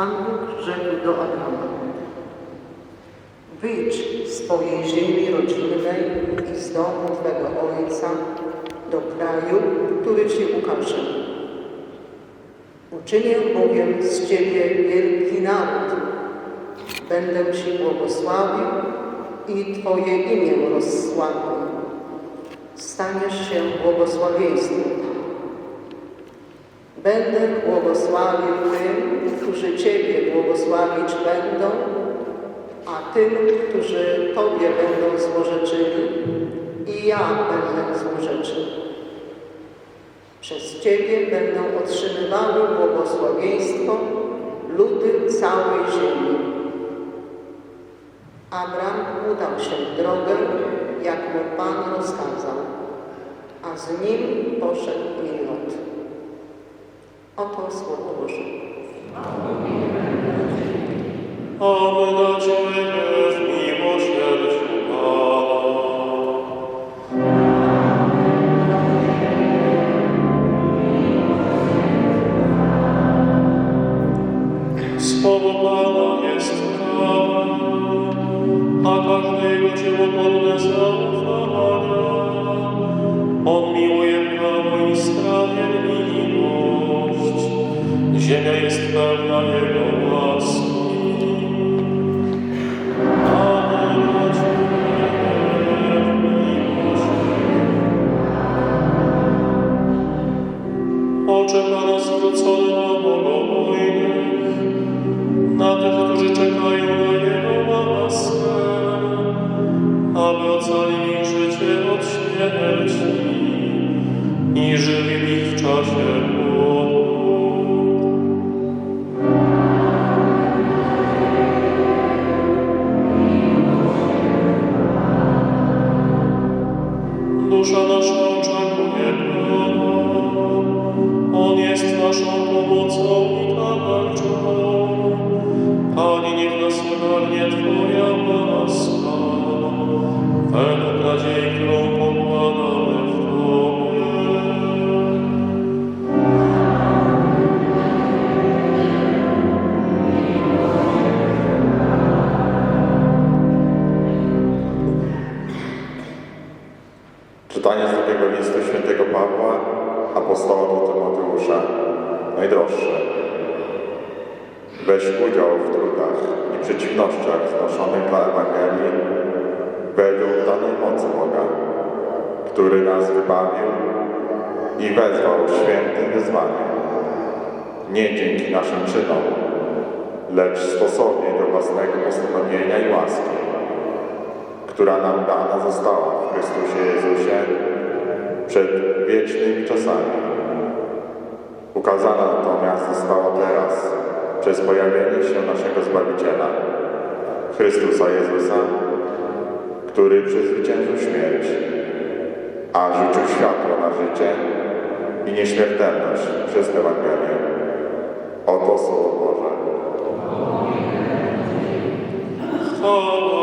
Pan Bóg rzekł do Adama, wyjdź z twojej ziemi rodzinnej i z domu twego ojca do kraju, który ci ukażę. Uczynię bowiem z ciebie wielki naród. Będę ci błogosławił i twoje imię rozsławił. Staniesz się błogosławieństwem. Będę błogosławił tym, którzy Ciebie błogosławić będą, a tym, którzy Tobie będą złorzeczyli, i ja będę złorzeczył. Przez Ciebie będą otrzymywały błogosławieństwo ludy całej ziemi. Abram udał się w drogę, jak mu Pan rozkazał, a z nim poszedł Lot. Oto słowo Boże. Aby na Oczy Pana zwrócone na bogobojnych, na tych, którzy czekają na Jego łaskę, aby ocalili życie od śmierci. I apostoła do Tymoteusza. Najdroższy. Weź udział w trudach i przeciwnościach znoszonych dla Ewangelii według danej mocy Boga, który nas wybawił i wezwał świętym wyzwaniu. Nie dzięki naszym czynom, lecz stosownie do własnego postanowienia i łaski która nam dana została w Chrystusie Jezusie przed wiecznymi czasami. Ukazana natomiast została teraz przez pojawienie się naszego Zbawiciela, Chrystusa Jezusa, który przezwyciężył śmierć, a rzucił światło na życie i nieśmiertelność przez Ewangelię. Oto Słowo Boże. Chwała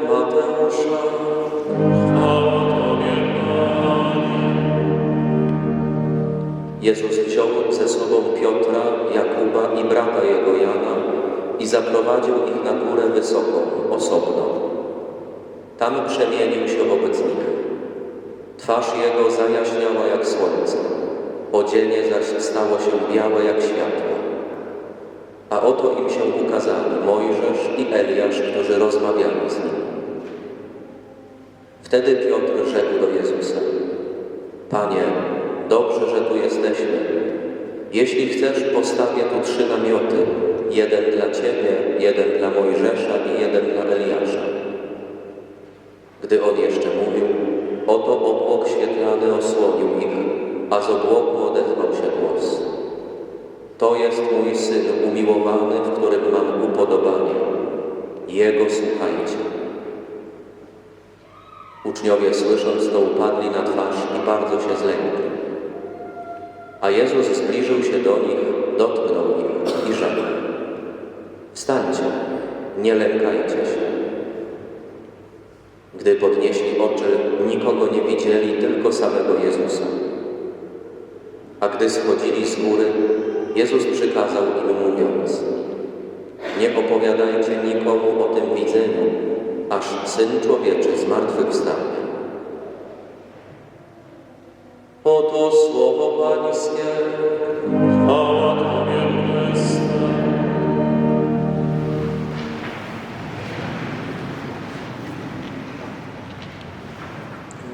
Mateusza. Jezus wziął ze sobą Piotra, Jakuba i brata jego Jana i zaprowadził ich na górę wysoką, osobną. Tam przemienił się wobec nich. Twarz jego zajaśniała jak słońce, odzienie zaś stało się białe jak światło. A oto im się ukazali Mojżesz i Eliasz, którzy rozmawiali z nim. Wtedy Piotr rzekł do Jezusa, Panie, dobrze, że tu jesteśmy. Jeśli chcesz, postawię tu trzy namioty, jeden dla Ciebie, jeden dla Mojżesza i jeden dla Eliasza. Gdy on jeszcze mówił, oto obłok świetlany osłonił ich, a z obłoku odezwał się głos. To jest mój Syn umiłowany, w którym mam upodobanie. Jego słuchajcie. Uczniowie słysząc to upadli na twarz i bardzo się zlękli. A Jezus zbliżył się do nich, dotknął ich i rzekł Wstańcie, nie lękajcie się. Gdy podnieśli oczy, nikogo nie widzieli, tylko samego Jezusa. A gdy schodzili z góry, Jezus przykazał im mówiąc Nie opowiadajcie nikomu o tym widzeniu, aż Syn Człowieczy zmartwychwstanie. Oto słowo Pańskie. Chwała Tobie.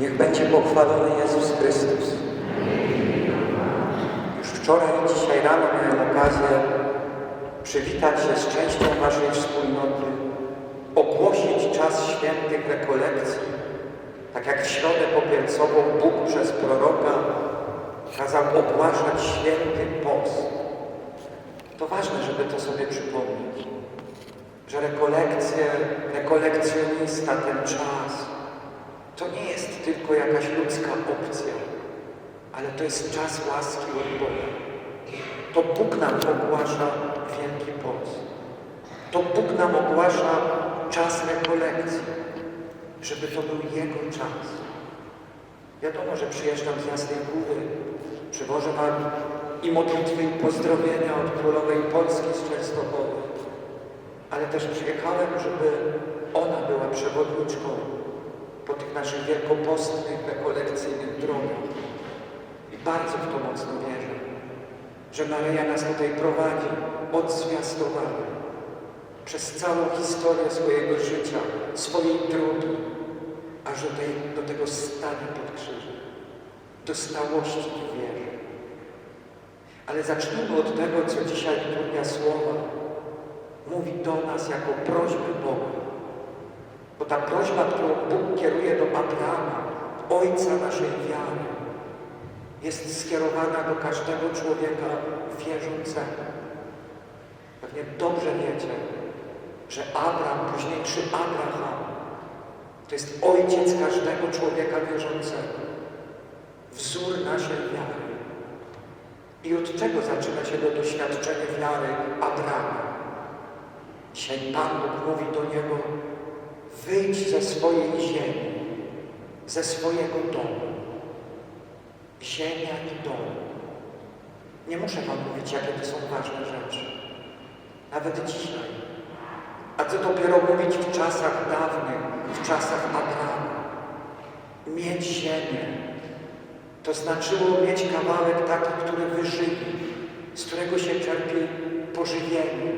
Niech będzie pochwalony Jezus Chrystus. Już wczoraj i dzisiaj rano miałem okazję przywitać się z częścią Waszej wspólnoty, ogłosić czas świętych rekolekcji, tak jak w środę popielcową Bóg przez proroka kazał ogłaszać święty post. To ważne, żeby to sobie przypomnieć, że rekolekcje, rekolekcjonista, ten czas, to nie jest tylko jakaś ludzka opcja, ale to jest czas łaski od Boga. To Bóg nam ogłasza Wielki Post. To Bóg nam ogłasza czas rekolekcji, żeby to był Jego czas. Wiadomo, że przyjeżdżam z Jasnej Góry, przywożę Wam i modlitwy, i pozdrowienia od Królowej Polski z Częstochowy, ale też przyjechałem, żeby ona była przewodniczką po tych naszych wielkopostnych, rekolekcyjnych drogach. I bardzo w to mocno wierzę, że Maryja nas tutaj prowadzi od zwiastowania przez całą historię swojego życia, swojej drogi, aż do, tej, do tego stania pod krzyżem, do stałości w wierze. Ale zacznijmy od tego, co dzisiaj liturgia Słowa mówi do nas jako prośbę Boga. Bo ta prośba, którą Bóg kieruje do Abrahama, ojca naszej wiary, jest skierowana do każdego człowieka wierzącego. Pewnie dobrze wiecie, że Abraham, późniejszy Abraham, to jest ojciec każdego człowieka wierzącego. Wzór naszej wiary. I od czego zaczyna się to doświadczenie wiary Abrahama? Dzisiaj Pan Bóg mówi do niego, wyjdź ze swojej ziemi, ze swojego domu. Ziemia i dom. Nie muszę Wam mówić, jakie to są ważne rzeczy. Nawet dzisiaj. A co dopiero mówić w czasach dawnych, w czasach Abrahama. Mieć ziemię, to znaczyło mieć kawałek taki, który wyżywi, z którego się czerpie pożywienie,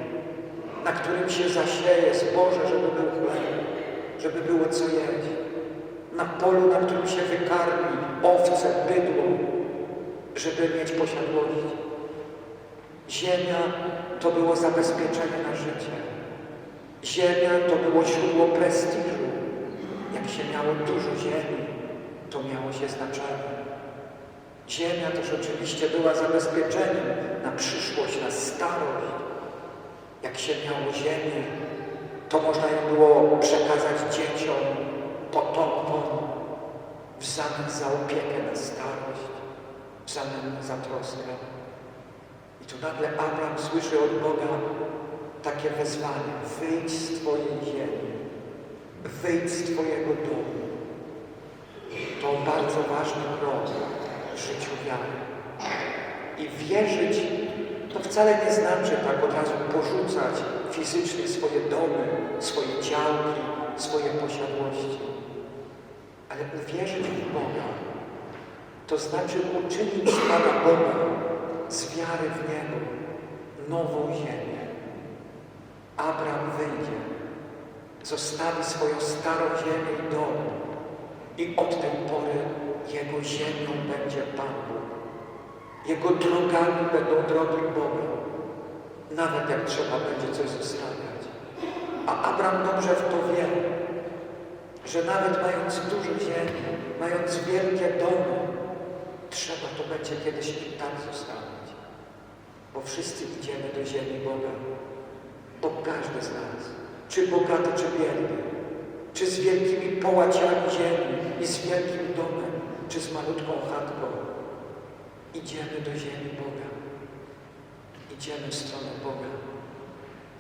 na którym się zasieje zboże, żeby był chleb, żeby było co jeść. Na polu, na którym się wykarmi owce, bydło, żeby mieć posiadłość. Ziemia to było zabezpieczenie na życie. Ziemia to było źródło prestiżu. Jak się miało dużo ziemi, to miało się znaczenie. Ziemia też oczywiście była zabezpieczeniem na przyszłość, na starość. Jak się miało ziemię, to można ją było przekazać dzieciom, potomkom w zamian za opiekę na starość, w zamian za troskę. I tu nagle Abraham słyszy od Boga takie wezwanie: wyjdź z Twojej ziemi, wyjdź z Twojego domu. To bardzo ważny krok w życiu wiary. I wierzyć to wcale nie znaczy tak od razu porzucać fizycznie swoje domy, swoje działki, swoje posiadłości. Ale uwierzyć w Boga to znaczy uczynić z Pana Boga, z wiary w Niego, nową ziemię. Abraham wyjdzie, zostawi swoją starą ziemię i dom i od tej pory jego ziemią będzie Pan Bóg. Jego drogami będą drogi Boga, nawet jak trzeba będzie coś zostawiać. A Abraham dobrze w to wie, że nawet mając dużo ziemi, mając wielkie domy, trzeba to będzie kiedyś i tak zostawić. Bo wszyscy idziemy do ziemi Boga. Bo każdy z nas, czy bogaty, czy biedny, czy z wielkimi połaciami ziemi i z wielkim domem, czy z malutką chatką, idziemy do ziemi Boga. Idziemy w stronę Boga.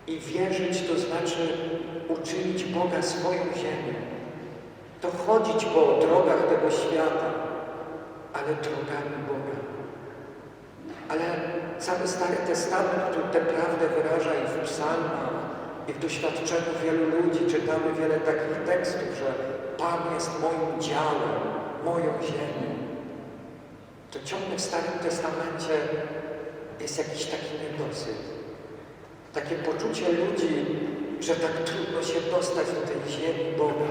I wierzyć to znaczy uczynić Boga swoją ziemią. To chodzić po drogach tego świata, ale drogami Boga. Ale cały Stary Testament, tę prawdę wyraża i w psalmach, i w doświadczeniu wielu ludzi czytamy wiele takich tekstów, że Pan jest moim działem, moją ziemią. To ciągle w Starym Testamencie jest jakiś taki niedosyt. Takie poczucie ludzi, że tak trudno się dostać do tej ziemi Boga.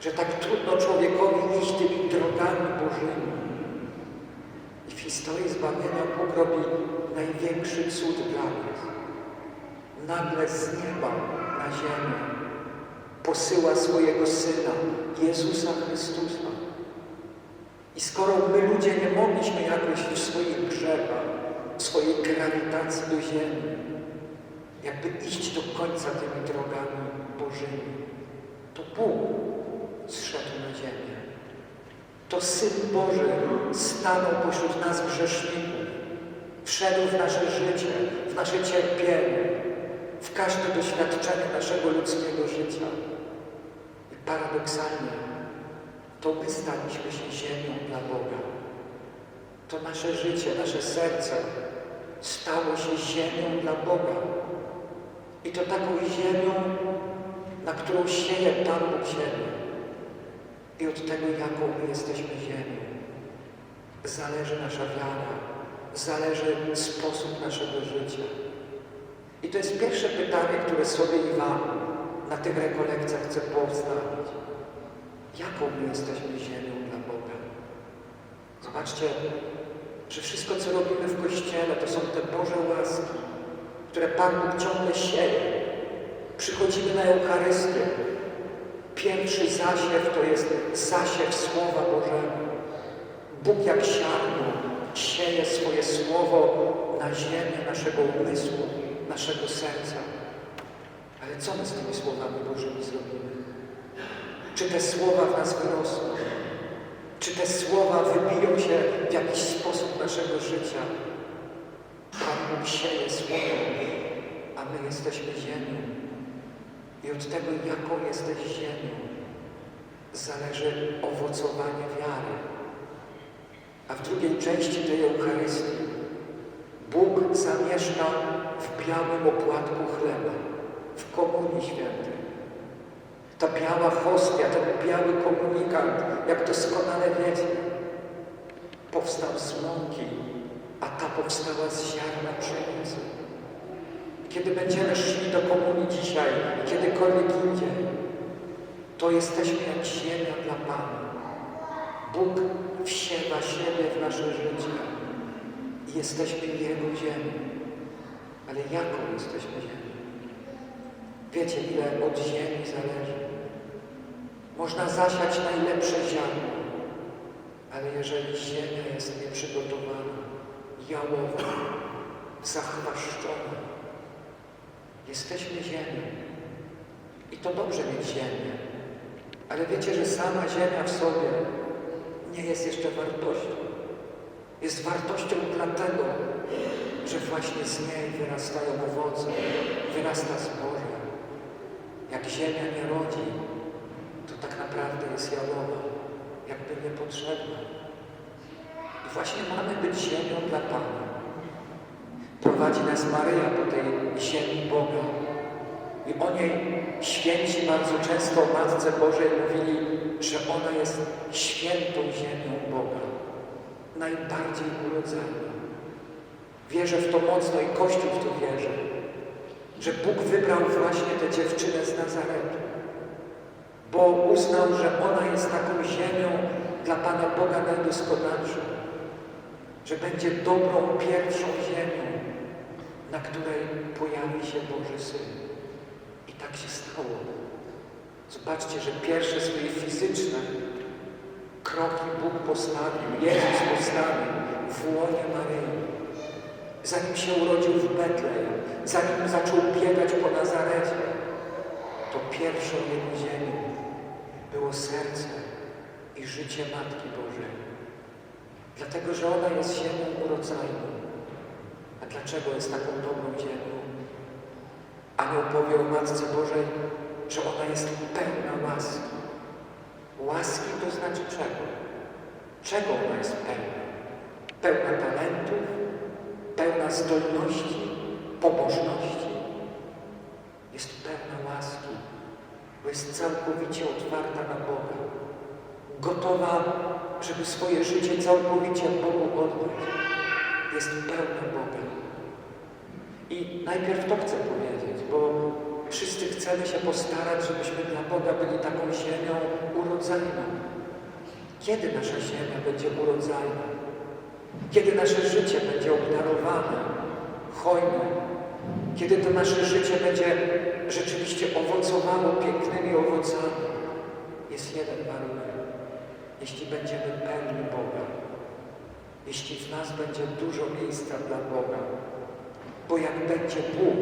Że tak trudno człowiekowi iść tymi drogami Bożymi. I w historii zbawienia Bóg robi największy cud dla nas. Nagle z nieba na ziemię posyła swojego Syna, Jezusa Chrystusa. I skoro my ludzie nie mogliśmy jakoś w swoich grzechach, w swojej grawitacji do ziemi, jakby iść do końca tymi drogami Bożymi, to Bóg zszedł na ziemię. To Syn Boży stanął pośród nas grzeszników, wszedł w nasze życie, w nasze cierpienie, w każde doświadczenie naszego ludzkiego życia. I paradoksalnie, to my staliśmy się ziemią dla Boga. To nasze życie, nasze serce stało się ziemią dla Boga. I to taką ziemią, na którą sieje Pan Bóg ziemię. I od tego, jaką my jesteśmy ziemią, zależy nasza wiara, zależy sposób naszego życia. I to jest pierwsze pytanie, które sobie i Wam na tych rekolekcjach chcę postawić. Jaką my jesteśmy ziemią dla Boga? Zobaczcie, że wszystko, co robimy w Kościele, to są te Boże łaski, które Pan Bóg ciągle sieje. Przychodzimy na Eucharystię. Pierwszy zasiew to jest zasiew Słowa Bożego. Bóg jak ziarno sieje swoje Słowo na ziemię naszego umysłu, naszego serca. Ale co my z tymi Słowami Bożymi zrobimy? Czy te Słowa w nas wyrosną? Czy te Słowa wybiją się w jakiś sposób naszego życia? Pan Bóg sieje Słowo, a my jesteśmy ziemią. I od tego, jaką jesteś ziemią, zależy owocowanie wiary. A w drugiej części tej Eucharystii Bóg zamieszka w białym opłatku chleba, w Komunii Świętej. Ta biała hostia, ten biały komunikant, jak doskonale wiecie, powstał z mąki, a ta powstała z ziarna pszenicy. Kiedy będziemy szli do komunii dzisiaj, kiedykolwiek indziej, to jesteśmy jak ziemia dla Pana. Bóg wsiewa siebie w nasze życie i jesteśmy Jego ziemią. Ale jaką jesteśmy ziemią? Wiecie, ile od ziemi zależy? Można zasiać najlepsze ziarno, ale jeżeli ziemia jest nieprzygotowana, jałowa, zachwaszczona, jesteśmy ziemią. I to dobrze mieć ziemię, ale wiecie, że sama ziemia w sobie nie jest jeszcze wartością. Jest wartością dlatego, że właśnie z niej wyrastają owoce, wyrasta zboże. Jak ziemia nie rodzi, to tak naprawdę jest jałowa, jakby niepotrzebna. I właśnie mamy być ziemią dla Pana. Prowadzi nas Maryja po tej ziemi Boga. I o niej święci bardzo często o Matce Bożej mówili, że ona jest świętą ziemią Boga. Najbardziej urodzona. Wierzę w to mocno i Kościół w to wierzy, że Bóg wybrał właśnie tę dziewczynę z Nazaretu, bo uznał, że ona jest taką ziemią dla Pana Boga najdoskonalszą, że będzie dobrą pierwszą ziemią, na której pojawi się Boży Syn. I tak się stało. Zobaczcie, że pierwsze swoje fizyczne kroki Bóg postawił, Jezus postawił w łonie Maryi. Zanim się urodził w Betlejem, zanim zaczął biegać po Nazarecie, to pierwszą jego ziemią było serce i życie Matki Bożej. Dlatego, że ona jest ziemią urodzajną. A dlaczego jest taką dobrą ziemią? Anioł powie o Matce Bożej, że ona jest pełna łaski. Łaski to znaczy czego? Czego ona jest pełna? Pełna talentów, pełna zdolności, pobożności. Jest pełna łaski, bo jest całkowicie otwarta na Boga. Gotowa, żeby swoje życie całkowicie Bogu oddać. Jest pełna Boga. I najpierw to chcę powiedzieć, bo wszyscy chcemy się postarać, żebyśmy dla Boga byli taką ziemią urodzajną. Kiedy nasza ziemia będzie urodzajna? Kiedy nasze życie będzie obdarowane, hojne? Kiedy to nasze życie będzie rzeczywiście owocowało pięknymi owocami? Jest jeden warunek. Jeśli będziemy pełni Boga, jeśli w nas będzie dużo miejsca dla Boga, bo jak będzie Bóg,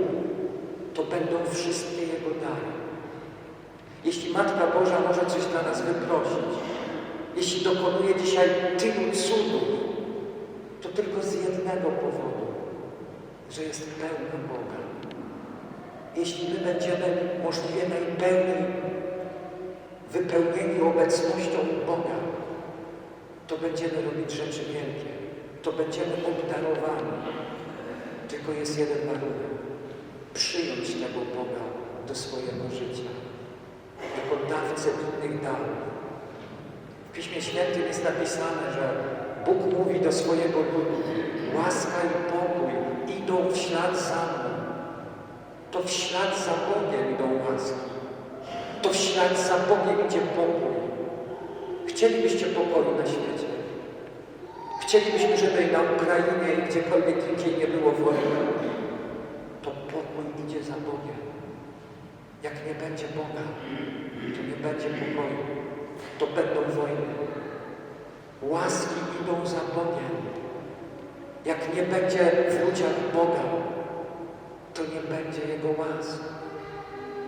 to będą wszystkie Jego dary. Jeśli Matka Boża może coś dla nas wyprosić, jeśli dokonuje dzisiaj tylu cudów, to tylko z jednego powodu, że jest pełna Boga. Jeśli my będziemy możliwie najpełniej wypełnieni obecnością Boga, to będziemy robić rzeczy wielkie, to będziemy obdarowani. Tylko jest jeden warunek. Przyjąć tego Boga do swojego życia. Jako dawcę innych darów. W Piśmie Świętym jest napisane, że Bóg mówi do swojego ludu łaska i pokój idą w ślad za mną. To w ślad za Bogiem idą łaski. To w ślad za Bogiem idzie pokój. Chcielibyście pokoju na świecie. Chcielibyśmy, żeby na Ukrainie i gdziekolwiek indziej nie było wojny. To pokój idzie za Bogiem. Jak nie będzie Boga, to nie będzie pokoju. To będą wojny. Łaski idą za Bogiem. Jak nie będzie w ludziach Boga, to nie będzie Jego łask.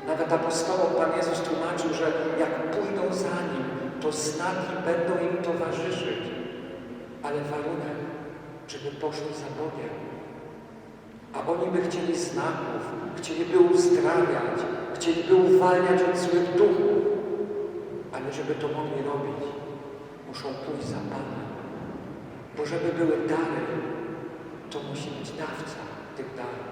Nawet apostołom Pan Jezus tłumaczył, że jak pójdą za Nim, to znaki będą im towarzyszyć. Ale warunek, żeby poszli za Bogiem. A oni by chcieli znaków, chcieliby uzdrawiać, chcieliby uwalniać od złych duchów. Ale żeby to mogli robić, muszą pójść za Panem. Bo żeby były dary, to musi być dawca tych darów.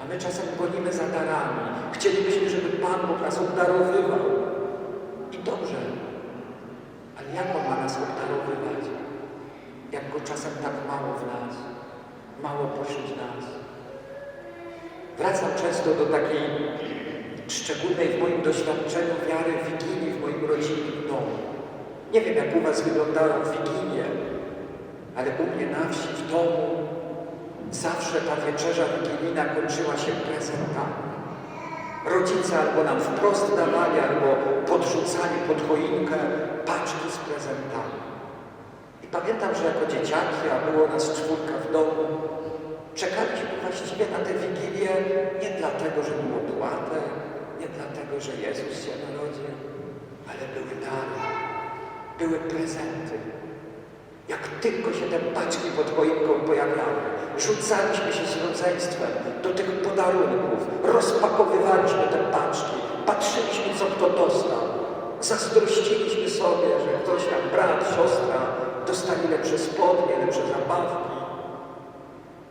A my czasem gonimy za darami. Chcielibyśmy, żeby Pan Bóg nas obdarowywał. I dobrze. Ale jak On ma nas obdarowywać? Jak Go czasem tak mało w nas, mało pośród nas. Wracam często do takiej szczególnej w moim doświadczeniu wiary Wigilii w moim rodzinnym domu. Nie wiem, jak u Was wyglądają Wigilie, ale u mnie na wsi, w domu, zawsze ta wieczerza wigilijna kończyła się prezentami. Rodzice albo nam wprost dawali, albo podrzucali pod choinkę paczki z prezentami. Pamiętam, że jako dzieciaki, a było nas czwórka w domu, czekaliśmy właściwie na tę Wigilię nie dlatego, że było płatę, nie dlatego, że Jezus się narodził, ale były dary, były prezenty. Jak tylko się te paczki pod choinką pojawiały, rzucaliśmy się z rodzeństwem do tych podarunków, rozpakowywaliśmy te paczki, patrzyliśmy, co kto dostał. Zazdrościliśmy sobie, że ktoś tam, brat, siostra, dostali lepsze spodnie, lepsze zabawki.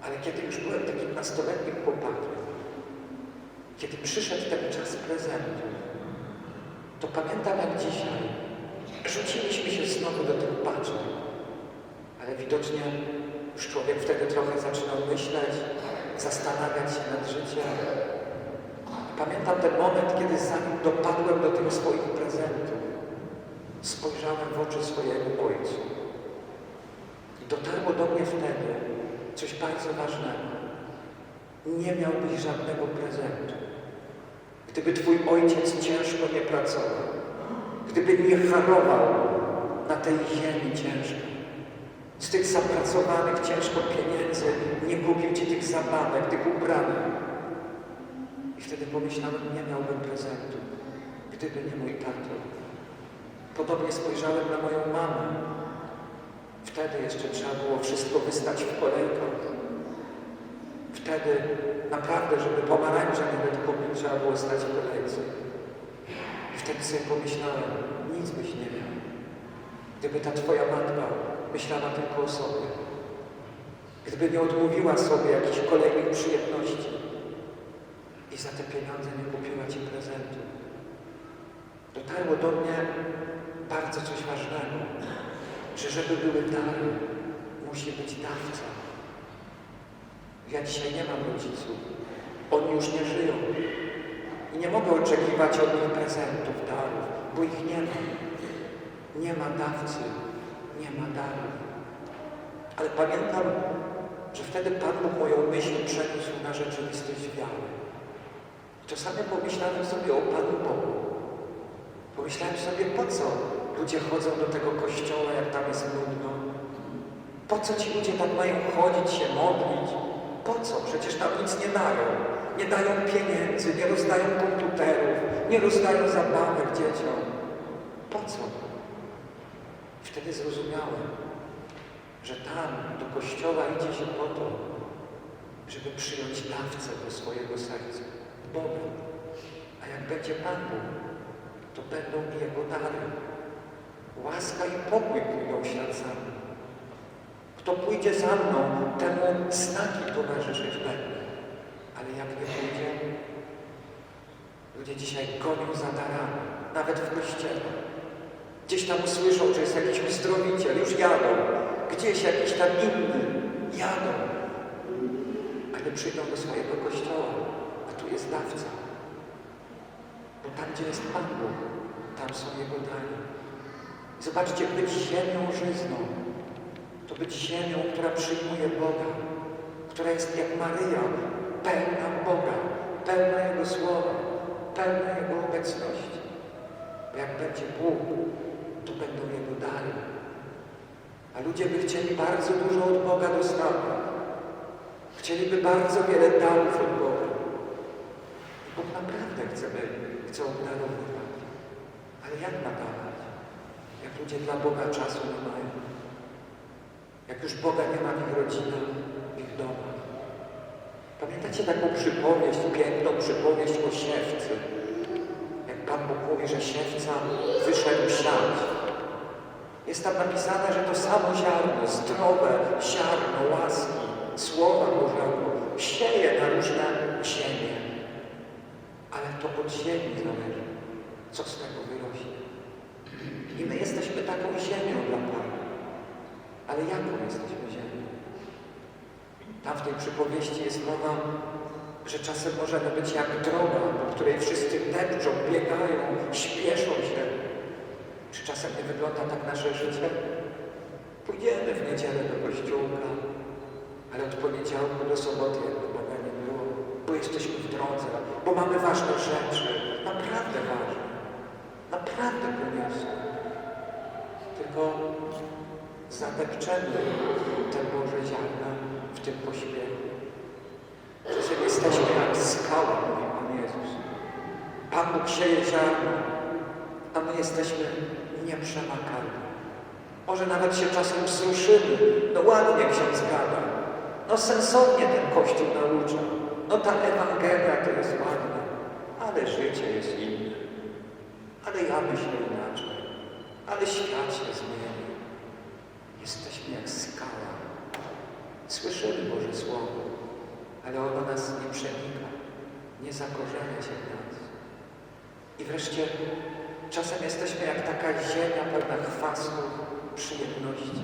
Ale kiedy już byłem takim nastoletnim chłopakiem, kiedy przyszedł ten czas prezentu, to pamiętam jak dzisiaj, rzuciliśmy się znowu do tych paczek. Ale widocznie już człowiek wtedy trochę zaczynał myśleć, zastanawiać się nad życiem. Pamiętam ten moment, kiedy zanim dopadłem do tych swoich prezentów, spojrzałem w oczy swojego ojca. Dotarło do mnie wtedy coś bardzo ważnego. Nie miałbyś żadnego prezentu. Gdyby twój ojciec ciężko nie pracował, gdyby nie harował na tej ziemi ciężkiej. Z tych zapracowanych ciężko pieniędzy nie kupił Ci tych zabawek, tych ubranek. I wtedy pomyślałem, nie miałbym prezentu, gdyby nie mój tato. Podobnie spojrzałem na moją mamę. Wtedy jeszcze trzeba było wszystko wystać w kolejkach. Wtedy naprawdę, żeby pomarańcza nawet kupić, trzeba było stać w kolejce. I wtedy sobie pomyślałem, nic byś nie miał. Gdyby ta Twoja matka myślała tylko o sobie. Gdyby nie odmówiła sobie jakichś kolejnych przyjemności i za te pieniądze nie kupiła Ci prezentu. Dotarło do mnie bardzo coś ważnego, że żeby były dary, musi być dawca. Ja dzisiaj nie mam rodziców. Oni już nie żyją. I nie mogę oczekiwać od nich prezentów, darów, bo ich nie ma. Nie ma dawcy, nie ma darów. Ale pamiętam, że wtedy Pan Bóg moją myśl przeniósł na rzeczywistość wiary. Czasami pomyślałem sobie o Panu Bogu. Pomyślałem sobie, po co ludzie chodzą do tego kościoła, jak tam jest nudno? Po co ci ludzie tak mają chodzić, się modlić? Po co? Przecież tam nic nie dają. Nie dają pieniędzy, nie rozdają komputerów, nie rozdają zabawek dzieciom. Po co? Wtedy zrozumiałem, że tam do kościoła idzie się po to, żeby przyjąć dawcę do swojego serca, Boga. A jak będzie Pan Bóg, to będą i Jego dary. Łaska i pokój pójdą ślad za mną. Kto pójdzie za mną, temu znaki towarzyszyć będą. Ale jak nie pójdzie, ludzie dzisiaj gonią za darami, nawet w kościele. Gdzieś tam usłyszą, że jest jakiś uzdrowiciel, już jadą. Gdzieś jakiś tam inny, jadą. Ale przyjdą do swojego kościoła, a tu jest dawca. Bo tam, gdzie jest Pan Bóg, tam są Jego dary. Zobaczcie, być ziemią żyzną, to być ziemią, która przyjmuje Boga, która jest jak Maryja, pełna Boga, pełna Jego Słowa, pełna Jego obecności. Bo jak będzie Bóg, to będą Jego dary. A ludzie by chcieli bardzo dużo od Boga dostawać. Chcieliby bardzo wiele darów od Boga. I Bóg naprawdę chce, chce obdarowywać. Ale jak nadawać? Jak ludzie dla Boga czasu nie mają. Jak już Boga nie ma w ich rodzinach, w ich domach. Pamiętacie taką przypowieść, piękną przypowieść o siewcy? Jak Pan Bóg mówi, że siewca wyszedł siać. Jest tam napisane, że to samo ziarno, zdrowe ziarno łaski, Słowa Bożego sieje na różne ziemie. Ale to od ziemi zależy, co z tego wyrośnie. I my jesteśmy taką ziemią dla Pana. Ale jaką jesteśmy ziemią? Tam w tej przypowieści jest mowa, że czasem możemy być jak droga, po której wszyscy depczą, biegają, śpieszą się. Czy czasem nie wygląda tak nasze życie? Pójdziemy w niedzielę do kościółka, ale od poniedziałku do soboty jakby Boga nie było, bo jesteśmy w drodze, bo mamy ważne rzeczy, naprawdę ważne, naprawdę konieczne. Tylko zadepczemy te Boże ziarna w tym pośpiechu. Czasem jesteśmy jak skała, mówi Pan Jezus. Pan Bóg sieje ziarno, a my jesteśmy nieprzemakalni. Może nawet się czasem wzruszymy. No ładnie ksiądz gada. No sensownie ten Kościół naucza. No ta Ewangelia to jest ładna. Ale życie jest inne. Ale ja myślę. Ale świat się zmieni. Jesteśmy jak skała. Słyszymy Boże Słowo, ale ono nas nie przenika. Nie zakorzenia się w nas. I wreszcie czasem jesteśmy jak taka ziemia pełna chwastów, przyjemności,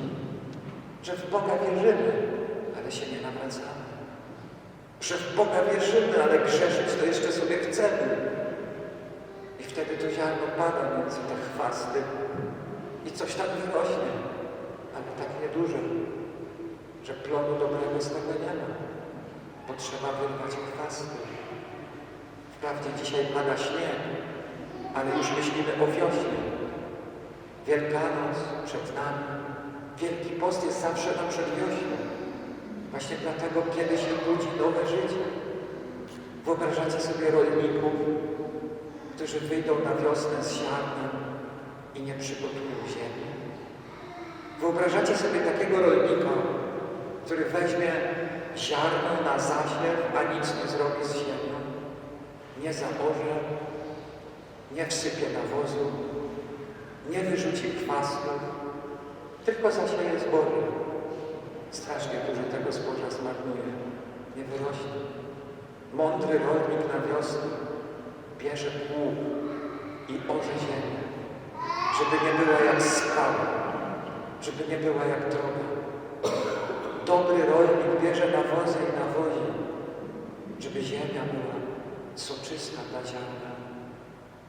że w Boga wierzymy, ale się nie nawracamy. Że w Boga wierzymy, ale grzeszyć to jeszcze sobie chcemy. I wtedy to ziarno pada między te chwasty i coś tam wyrośnie, ale tak nieduże, że plonu dobrego z tego nie ma, bo trzeba wyrwać chwasty. Wprawdzie dzisiaj pada śnieg, ale już myślimy o wiośnie. Wielkanoc przed nami. Wielki post jest zawsze na przedwiośniu. Właśnie dlatego, kiedy się budzi nowe życie. Wyobrażacie sobie rolników, którzy wyjdą na wiosnę z ziarnem i nie przygotują ziemi? Wyobrażacie sobie takiego rolnika, który weźmie ziarno na zasiew, a nic nie zrobi z ziemią? Nie zaorze, nie wsypie nawozu, nie wyrzuci kwasów, tylko zasieje zboże. Strasznie dużo tego zboża zmarnuje, nie wyrośnie. Mądry rolnik na wiosnę bierze pług i orze ziemię, żeby nie była jak skała, żeby nie była jak droga. Dobry rolnik bierze nawozy i nawozi, żeby ziemia była soczysta dla ziarna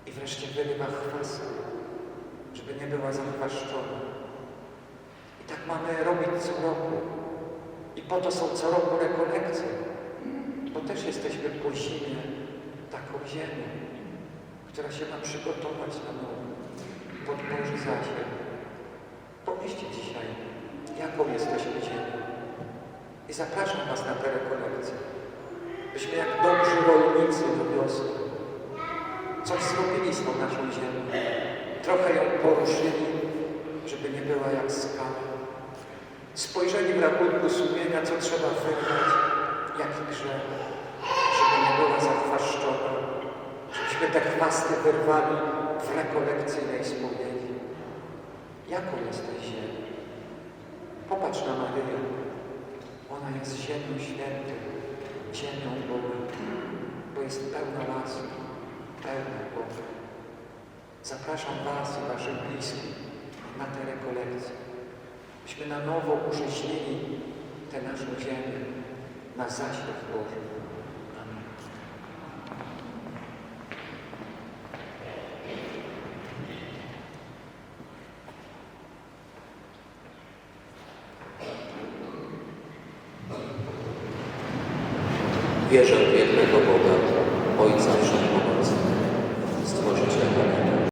i wreszcie wyrywa chwastę, żeby nie była zachwaszczona. I tak mamy robić co roku. I po to są co roku rekolekcje, bo też jesteśmy po zimie taką ziemią, która się ma przygotować na nowo, pod Boży zasiew. Pomyślcie dzisiaj, jaką jesteśmy ziemią. I zapraszam Was na te rekolekcje, byśmy jak dobrzy rolnicy do wiosny coś zrobili z tą naszą ziemią. Trochę ją poruszyli, żeby nie była jak skała. Spojrzeli w rachunku sumienia, co trzeba wyrwać, żebyśmy te chwasty wyrwali w rekolekcyjnej spowiedzi. Jaką jesteś ziemią? Popatrz na Maryję. Ona jest ziemią świętą, ziemią Boga, bo jest pełna łaski, pełna Boga. Zapraszam Was i Waszych bliskich na te rekolekcje, byśmy na nowo urzeźnili tę naszą ziemię na zaśpiew Boży. Amen. Wierzę w jednego